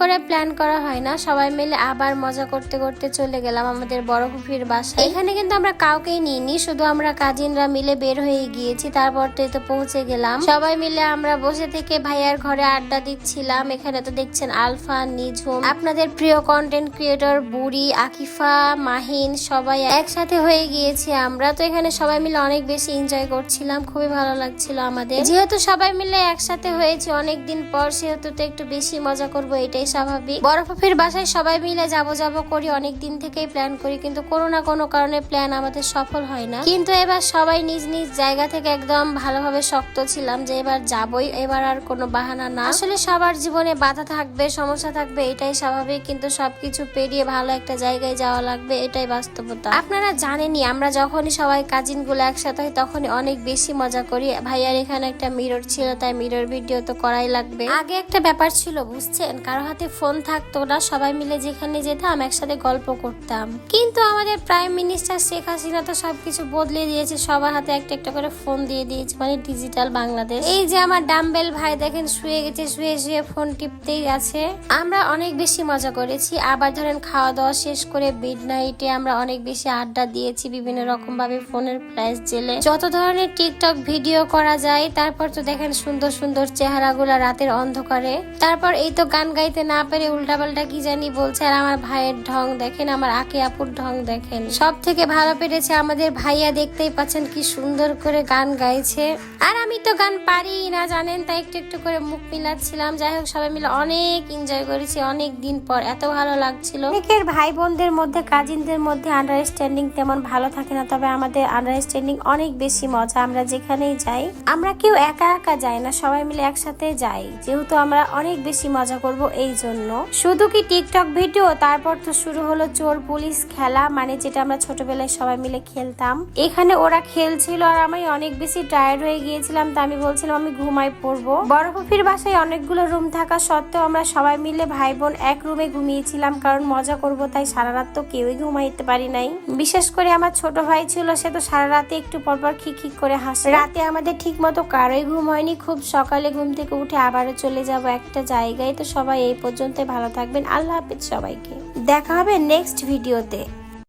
করে প্ল্যান করা হয় না। সবাই মিলে আবার মজা করতে করতে চলে গেলাম আমাদের বড় ফুফির বাসায়। এখানে কিন্তু আমরা কাউকেই নিইনি, শুধু আমরা কাজিনরা মিলে বের হয়ে গিয়েছি, তারপর তো তো পৌঁছে গেলাম। সবাই মিলে আমরা বসে থেকে ভাইয়ার ঘরে আড্ডা দিচ্ছিলাম। এখানে তো দেখছেন আলফা, নিঝুম, আপনাদের প্রিয় কন্টেন্ট ক্রিয়েটর বুড়ি, আকিফা, মাহিন, সবাই একসাথে হয়ে গিয়েছি আমরা। তো এখানে সবাই মিলে অনেক বেশি এনজয় করছিলাম, খুবই ভালো লাগছিল আমাদের। যেহেতু সবাই মিলে একসাথে হয়েছে, অনেকদিন পর সেহেতু তো একটু বেশি মজা করব, এটাই স্বাভাবিক। বড় ফুফির বাসায় সবাই মিলে যাব যাব করি, অনেক দিন থেকেই প্ল্যান করি, কিন্তু কোনো না কোনো কারণে প্ল্যান আমাদের সফল হয় না। কিন্তু এবার সবাই নিজ নিজ জায়গা থেকে একদম ভালোভাবে শক্ত ছিলাম যে এবার যাবই, এবার আর কোনো বাহানা না। আসলে সবার জীবনে বাধা থাকবে, সমস্যা থাকবে, এটাই স্বাভাবিক, কিন্তু সবকিছু পেরিয়ে ভালো একটা জায়গায় যাওয়া লাগবে, এটাই বাস্তবতা। আপনারা জানেনই, আমরা যখনই সবাই কাজিনগুলো একসাথে হয়, তখনই অনেক বেশি মজা করি। ভাইয়ার এখানে একটা মিরর ছিল, তাই মিরর ভিডিও তো করাই লাগবে। আগে একটা ব্যাপার ছিল, বুঝছেন? কারও ফোন থাকতো না, সবাই মিলে যেখানে যেতাম, একসাথে গল্প করতাম। কিন্তু আমাদের প্রাইম মিনিস্টার শেখ হাসিনা তো সবকিছু বদলে দিয়েছে, সবার হাতে একটা একটা করে ফোন দিয়ে দিয়েছে মানে ডিজিটাল বাংলাদেশ। এই যে আমার ডাম্বেল ভাই দেখেন, শুয়ে গেছে, শুয়ে শুয়ে ফোন টিপতেই আছে। আমরা অনেক বেশি মজা করেছি। আবার ধরেন খাওয়া দাওয়া শেষ করে মিড নাইটে আমরা অনেক বেশি আড্ডা দিয়েছি বিভিন্ন রকম ভাবে ফোনের ফ্ল্যাশ জেলে। যত ধরনের টিকটক ভিডিও করা যায়, তারপর তো দেখেন সুন্দর সুন্দর চেহারাগুলা রাতের অন্ধকারে। তারপর এই তো গান গাইতে না পেরে উল্টাপাল্টা কি জানি বলছে। আর আমার ভাইয়ের ঢং দেখেন, আমার আকে আপুর ঢং দেখেন। সব থেকে ভালো পেরেছে আমাদের ভাইয়া, দেখতেই পাচ্ছেন কি সুন্দর করে গান গাইছে। আর আমি তো গান পারি না, জানেন? তাই একটু একটু করে মুখ মিলাচ্ছিলাম। যাই হোক, সবাই মিলে অনেক এনজয় করেছি অনেক দিন পর। এত ভালো লাগছিল। অনেকের ভাই বোনদের মধ্যে কাজিনদের মধ্যে আন্ডারস্ট্যান্ডিং তেমন ভালো থাকে না, তবে আমাদের আন্ডারস্ট্যান্ডিং অনেক বেশি মজা। আমরা যেখানেই যাই, আমরা কেউ একা একা যাই না, সবাই মিলে একসাথে যাই। যেহেতু আমরা অনেক বেশি মজা করব এই জন্য। শুধু কি টিকটক ভিডিও? তারপর তো শুরু হলো চোর, পুলিশ, খেলা মানে যেটা আমরা ছোটবেলায় সবাই মিলে খেলতাম। এখানে ওরা খেলছিল আর আমি অনেক বেশি টায়ার্ড হয়ে গিয়েছিলাম, তা আমি বলছিলাম আমি ঘুমাই পড়ব। বড় ফুফির বাসায় অনেকগুলো রুম থাকা সত্ত্বেও আমরা সবাই মিলে ভাই বোন এক রুমে ঘুমিয়েছিলাম, কারণ মজা করব, তাই সারা রাত তো কেউই ঘুমাইতে পারি নাই। বিশেষ করে আমার ছোট ভাই ছিল, সে তো সারা রাতে একটু পরপর খিক করে হাসে। রাতে আমাদের ঠিক মতো কারোই ঘুম হয়নি, খুব সকালে ঘুম থেকে উঠে আবারও চলে যাব একটা জায়গায়, তো সবাই এই পর্যন্ত ভালো থাকবেন। আল্লাহ হাফিজ সবাইকে। দেখা হবে নেক্সট ভিডিওতে